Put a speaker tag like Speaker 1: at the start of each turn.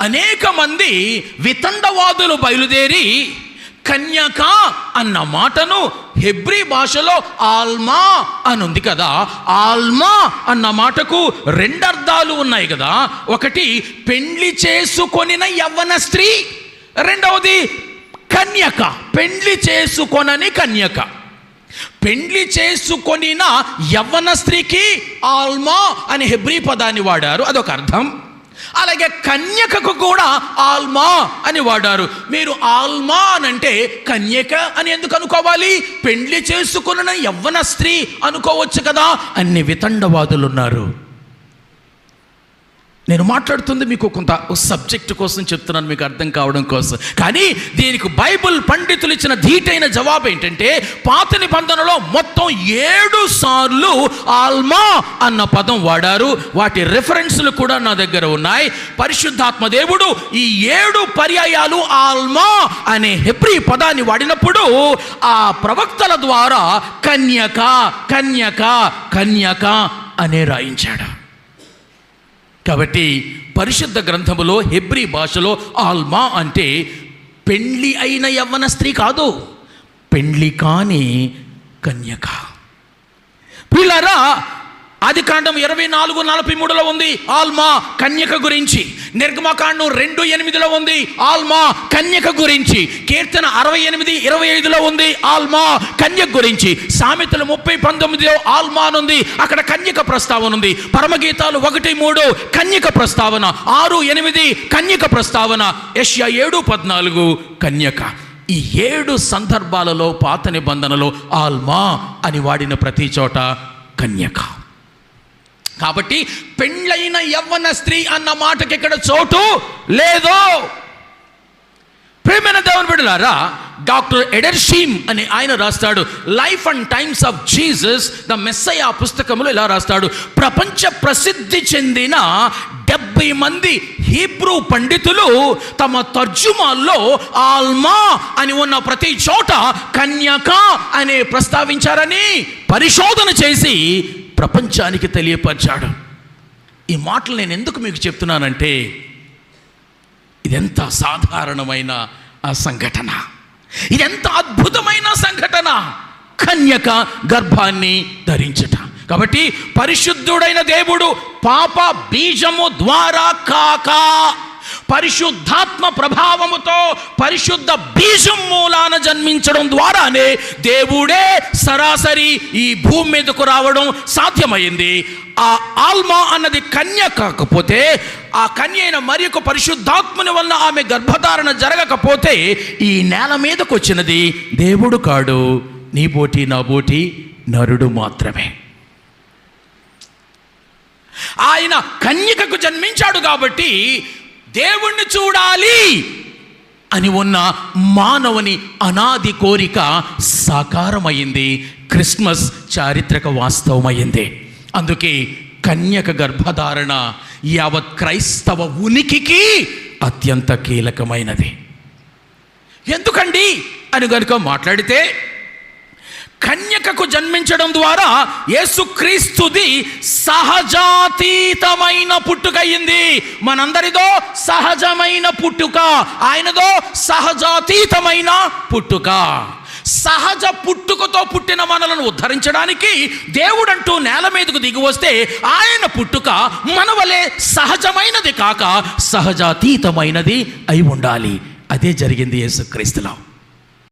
Speaker 1: అనేక మంది వితండవాదులు బయలుదేరి కన్యక అన్న మాటను హెబ్రీ భాషలో ఆల్మా అని ఉంది కదా. ఆల్మా అన్న మాటకు రెండు అర్థాలు ఉన్నాయి కదా. ఒకటి పెండ్లి చేసుకొనిన యవ్వన స్త్రీ. రెండవది కన్యక. పెండ్లి చేసుకొనని కన్యక. పెండ్లి చేసుకొనిన యవ్వన స్త్రీకి ఆల్మా అని హెబ్రీ పదాన్ని వాడారు. అదొక అర్థం. అలాగే కన్యకకు కూడా ఆల్మా అని వాడారు. మీరు ఆల్మా అని అంటే కన్యక అని ఎందుకు అనుకోవాలి? పెండ్లి చేసుకున్న యవ్వన స్త్రీ అనుకోవచ్చు కదా? అన్ని వితండవాదులు ఉన్నారు నేను మాట్లాడుతుంది మీకు కొంత సబ్జెక్ట్ కోసం చెప్తున్నాను మీకు అర్థం కావడం కోసం. కానీ దీనికి బైబిల్ పండితులు ఇచ్చిన ధీటైన జవాబు ఏంటంటే పాత నిబంధనలో మొత్తం ఏడు సార్లు ఆల్మా అన్న పదం వాడారు. వాటి రెఫరెన్స్లు కూడా నా దగ్గర ఉన్నాయి. పరిశుద్ధాత్మ దేవుడు ఈ ఏడు పర్యాయాలు ఆల్మా అనే హెబ్రి పదాన్ని వాడినప్పుడు ఆ ప్రవక్తల ద్వారా కన్యక కన్యక కన్యక అనే రాయించాడు. కాబట్టి పరిశుద్ధ గ్రంథములో హెబ్రీ భాషలో ఆల్మా అంటే పెండ్లి అయిన యవ్వన స్త్రీ కాదు పెండ్లి కాని కన్యక. పిల్లరా ఆది కాండం ఇరవై నాలుగు నలభై మూడులో ఉంది ఆల్మా కన్యక గురించి. నిర్గమకాండం రెండు ఎనిమిదిలో ఉంది ఆల్మా కన్యక గురించి. కీర్తన అరవై ఎనిమిది ఇరవై ఐదులో ఉంది ఆల్మా కన్యక గురించి. సామెతలు ముప్పై పంతొమ్మిదిలో ఆల్మానుంది ఉంది అక్కడ కన్యక ప్రస్తావన ఉంది. పరమగీతాలు ఒకటి మూడు కన్యక ప్రస్తావన. ఆరు ఎనిమిది కన్యక ప్రస్తావన. యష్యా ఏడు పద్నాలుగు కన్యక. ఈ ఏడు సందర్భాలలో పాత నిబంధనలో ఆల్మా అని వాడిన ప్రతి చోట కన్యక. కాబట్టి పెండ్లైన యవ్వన స్త్రీ అన్న మాటకి ఇక్కడ చోటు లేదు. ప్రేమైన దేవుని బిడ్డలారా డాక్టర్ ఎడర్షీమ్ అని ఆయన రాస్తాడు. Life and times of Jesus the Messiah పుస్తకంలో ఇలా రాస్తాడు. ప్రపంచ ప్రసిద్ధి చెందిన డెబ్బై మంది హీబ్రూ పండితులు తమ తర్జుమాల్లో ఆల్మా అని ఉన్న ప్రతి చోట కన్యక అనే ప్రస్తావించారని పరిశోధన చేసి ప్రపంచానికి తెలియపరిచాడు. ఈ మాటలు నేను ఎందుకు మీకు చెప్తున్నానంటే ఇదెంత సాధారణమైన ఆ సంఘటన. ఇదెంత అద్భుతమైన సంఘటన. కన్యక గర్భాన్ని ధరించట. కాబట్టి పరిశుద్ధుడైన దేవుడు పాప బీజము ద్వారా కాక పరిశుద్ధాత్మ ప్రభావముతో పరిశుద్ధ బీజం మూలాన జన్మించడం ద్వారానే దేవుడే సరాసరి ఈ భూమి మీదకు రావడం సాధ్యమైంది. ఆ ఆల్మా అన్నది కన్య కాకపోతే ఆ కన్య అయిన మరి యొక్క పరిశుద్ధాత్మని వలన ఆమె గర్భధారణ జరగకపోతే ఈ నేల మీదకు వచ్చినది దేవుడు కాడు. నీ బోటి నా బోటి నరుడు మాత్రమే. ఆయన కన్యకకు జన్మించాడు కాబట్టి దేవుణ్ణి చూడాలి అని ఉన్న మానవుని అనాది కోరిక సాకారమైంది. క్రిస్మస్ చారిత్రక వాస్తవమైంది. అందుకే కన్యక గర్భధారణ యావత్ క్రైస్తవ ఉనికికి అత్యంత కీలకమైనది. ఎందుకండి? అని కనుక మాట్లాడితే కన్యకకు జన్మించడం ద్వారా యేసుక్రీస్తుది సహజాతీతమైన పుట్టుకయింది మనందరిదో సహజమైన పుట్టుక. ఆయనదో సహజాతీతమైన పుట్టుక. సహజ పుట్టుకతో పుట్టిన మనలను ఉద్ధరించడానికి దేవుడంటూ నేల మీదకు దిగి వస్తే ఆయన పుట్టుక మన వలె సహజమైనది కాక సహజాతీతమైనది అయి ఉండాలి. అదే జరిగింది యేసుక్రీస్తులో.